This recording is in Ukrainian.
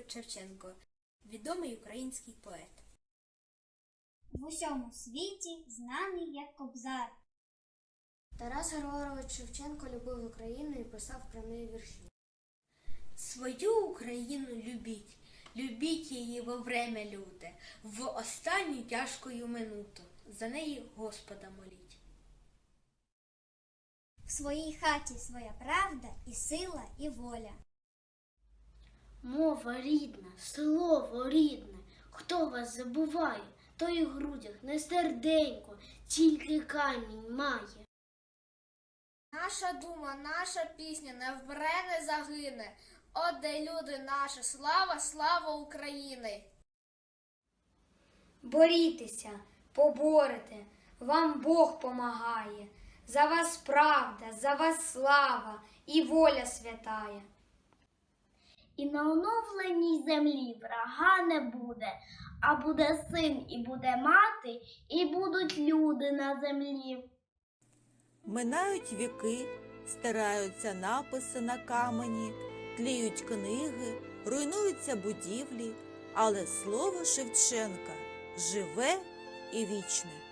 Григорович Шевченко, відомий український поет. В усьому світі знаний як кобзар. Тарас Григорович Шевченко любив Україну і писав про неї вірші. Свою Україну любіть, любіть її во время люте, в останню тяжкою минуту. За неї Господа моліть. В своїй хаті своя правда і сила, і воля. Мова рідна, слово рідне. Хто вас забуває, той у грудях не серденько, тільки камінь має. Наша дума, наша пісня не вмре, не загине. От де люди наша, слава, слава України! Борітеся, поборете, вам Бог помагає. За вас правда, за вас слава і воля святая. І на оновленій землі врага не буде, а буде син і буде мати, і будуть люди на землі. Минають віки, стираються написи на камені, тліють книги, руйнуються будівлі, але слово Шевченка живе і вічне.